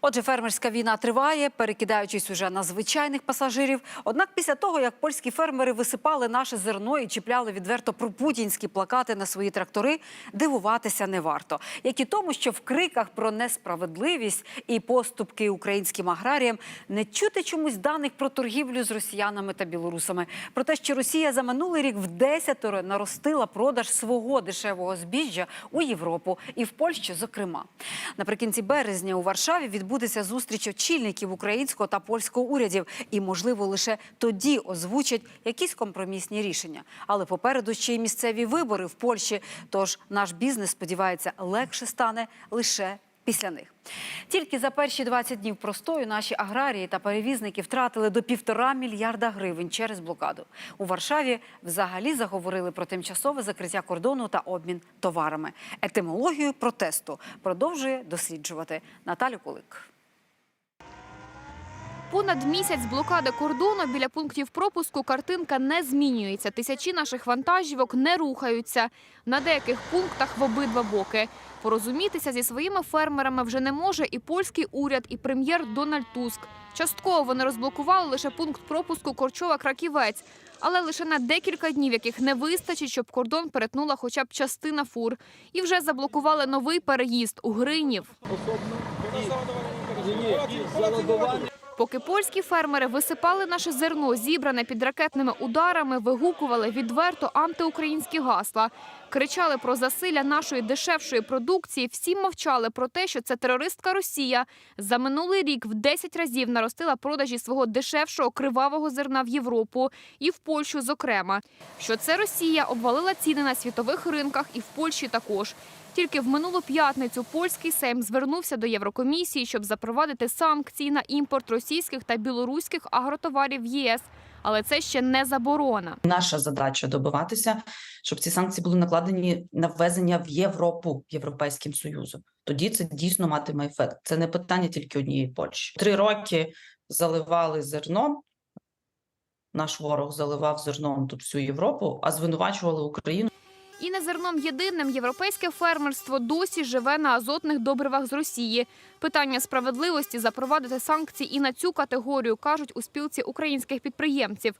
Отже, фермерська війна триває, перекидаючись уже на звичайних пасажирів. Однак, після того, як польські фермери висипали наше зерно і чіпляли відверто пропутінські плакати на свої трактори, дивуватися не варто. Як і тому, що в криках про несправедливість і поступки українським аграріям не чути чомусь даних про торгівлю з росіянами та білорусами. Про те, що Росія за минулий рік в десятеро наростила продаж свого дешевого збіжжя у Європу і в Польщу, зокрема. Наприкінці березня у Варшаві відбудеться зустріч очільників українського та польського урядів, і можливо лише тоді озвучать якісь компромісні рішення. Але попереду ще й місцеві вибори в Польщі. Тож наш бізнес сподівається легше стане лише після них. Тільки за перші 20 днів простою наші аграрії та перевізники втратили до півтора мільярда гривень через блокаду. У Варшаві взагалі заговорили про тимчасове закриття кордону та обмін товарами. Етимологію протесту продовжує досліджувати Наталю Кулик. Понад місяць блокади кордону біля пунктів пропуску картинка не змінюється. Тисячі наших вантажівок не рухаються. На деяких пунктах в обидва боки. Порозумітися зі своїми фермерами вже не може і польський уряд, і прем'єр Дональд Туск. Частково вони розблокували лише пункт пропуску Корчова-Краківець, але лише на декілька днів, яких не вистачить, щоб кордон перетнула хоча б частина фур. І вже заблокували новий переїзд у Гринів. Поки польські фермери висипали наше зерно, зібране під ракетними ударами, вигукували відверто антиукраїнські гасла, кричали про засилля нашої дешевшої продукції. Всі мовчали про те, що це терористка Росія за минулий рік в 10 разів наростила продажі свого дешевшого кривавого зерна в Європу і в Польщу, зокрема. Що це Росія обвалила ціни на світових ринках і в Польщі також. Тільки в минулу п'ятницю польський Сейм звернувся до Єврокомісії, щоб запровадити санкції на імпорт російських та білоруських агротоварів в ЄС. Але це ще не заборона. Наша задача добиватися, щоб ці санкції були накладені на ввезення в Європу Європейським Союзом. Тоді це дійсно матиме ефект. Це не питання тільки однієї Польщі. Три роки заливали зерном. Наш ворог заливав зерном тут всю Європу, а звинувачували Україну. І не зерном єдиним європейське фермерство досі живе на азотних добривах з Росії. Питання справедливості запровадити санкції і на цю категорію кажуть у спілці українських підприємців.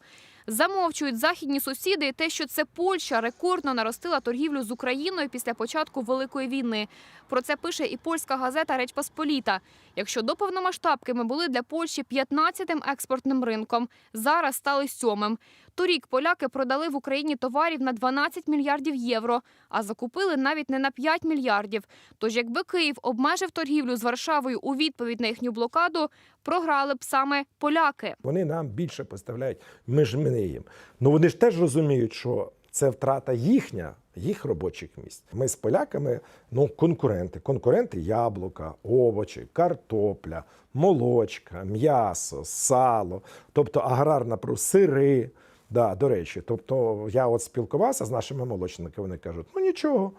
Замовчують західні сусіди і те, що це Польща рекордно наростила торгівлю з Україною після початку великої війни. Про це пише і польська газета Реч Посполіта. Якщо до повномасштабки ми були для Польщі 15-тим експортним ринком, зараз стали сьомим. Торік поляки продали в Україні товарів на 12 мільярдів євро, а закупили навіть не на 5 мільярдів. Тож, якби Київ обмежив торгівлю з Варшавою у відповідь на їхню блокаду, програли б саме поляки. Вони нам більше поставляють, ми ж ми їм. Ну вони ж теж розуміють, що це втрата їхня, їх робочих місць. Ми з поляками ну, конкуренти. Конкуренти яблука, овочі, картопля, молочка, м'ясо, сало, тобто аграрна сири. Да, до речі, тобто я от спілкувався з нашими молочниками, вони кажуть, ну нічого,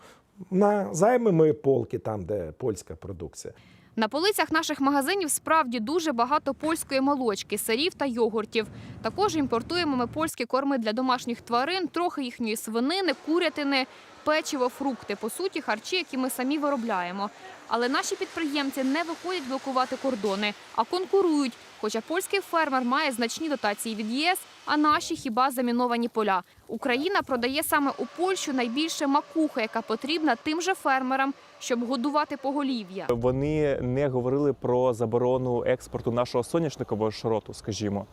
на займемо полки там, де польська продукція. На полицях наших магазинів справді дуже багато польської молочки, сирів та йогуртів. Також імпортуємо ми польські корми для домашніх тварин, трохи їхньої свинини, курятини, печиво, фрукти. По суті, харчі, які ми самі виробляємо. Але наші підприємці не виходять блокувати кордони, а конкурують. Хоча польський фермер має значні дотації від ЄС, а наші хіба заміновані поля. Україна продає саме у Польщу найбільше макухи, яка потрібна тим же фермерам, щоб годувати поголів'я. Вони не говорили про заборону експорту нашого соняшникового шроту, скажімо,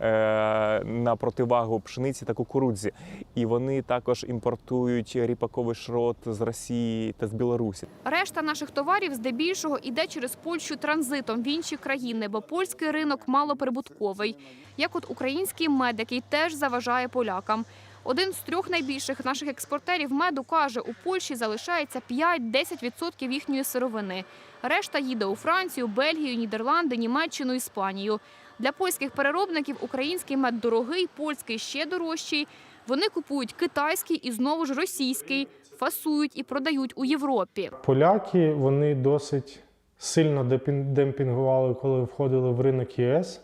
е, на противагу пшениці та кукурудзі. І вони також імпортують ріпаковий шрот з Росії та з Білорусі. Решта наших товарів здебільшого іде через Польщу транзитом в інші країни, бо польський ринок малоприбутковий. Як от український мед, який теж заважає полякам. Один з трьох найбільших наших експортерів меду каже, у Польщі залишається 5-10% їхньої сировини. Решта їде у Францію, Бельгію, Нідерланди, Німеччину, Іспанію. Для польських переробників український мед дорогий, польський ще дорожчий. Вони купують китайський і знову ж російський, фасують і продають у Європі. Поляки вони досить сильно демпінгували, коли входили в ринок ЄС,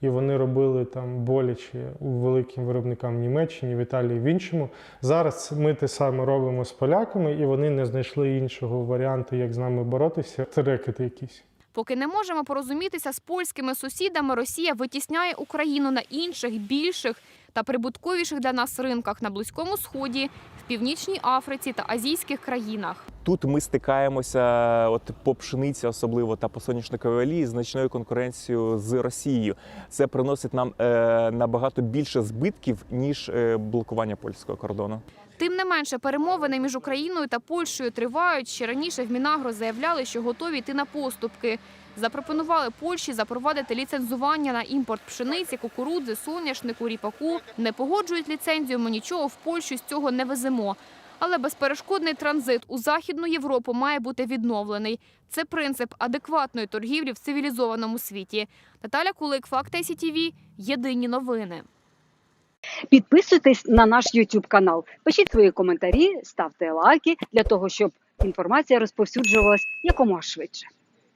і вони робили там боляче великим виробникам в Німеччині, в Італії, в іншому. Зараз ми те саме робимо з поляками, і вони не знайшли іншого варіанту, як з нами боротися. Це рекети якісь. Поки не можемо порозумітися з польськими сусідами, Росія витісняє Україну на інших більших та прибутковіших для нас ринках на Близькому Сході, в Північній Африці та азійських країнах. Тут ми стикаємося, от по пшениці, особливо та по соняшниковій олії, значною конкуренцією з Росією. Це приносить нам е, набагато більше збитків ніж е, блокування польського кордону. Тим не менше, перемовини між Україною та Польщею тривають. Ще раніше в Мінагро заявляли, що готові йти на поступки. Запропонували Польщі запровадити ліцензування на імпорт пшениці, кукурудзи, соняшнику, ріпаку. Не погоджують ліцензію. Ми нічого в Польщу з цього не веземо. Але безперешкодний транзит у Західну Європу має бути відновлений. Це принцип адекватної торгівлі в цивілізованому світі. Наталя Кулик, Факт СІТВ. Єдині новини. Підписуйтесь на наш YouTube канал, пишіть свої коментарі, ставте лайки для того, щоб інформація розповсюджувалась якомога швидше.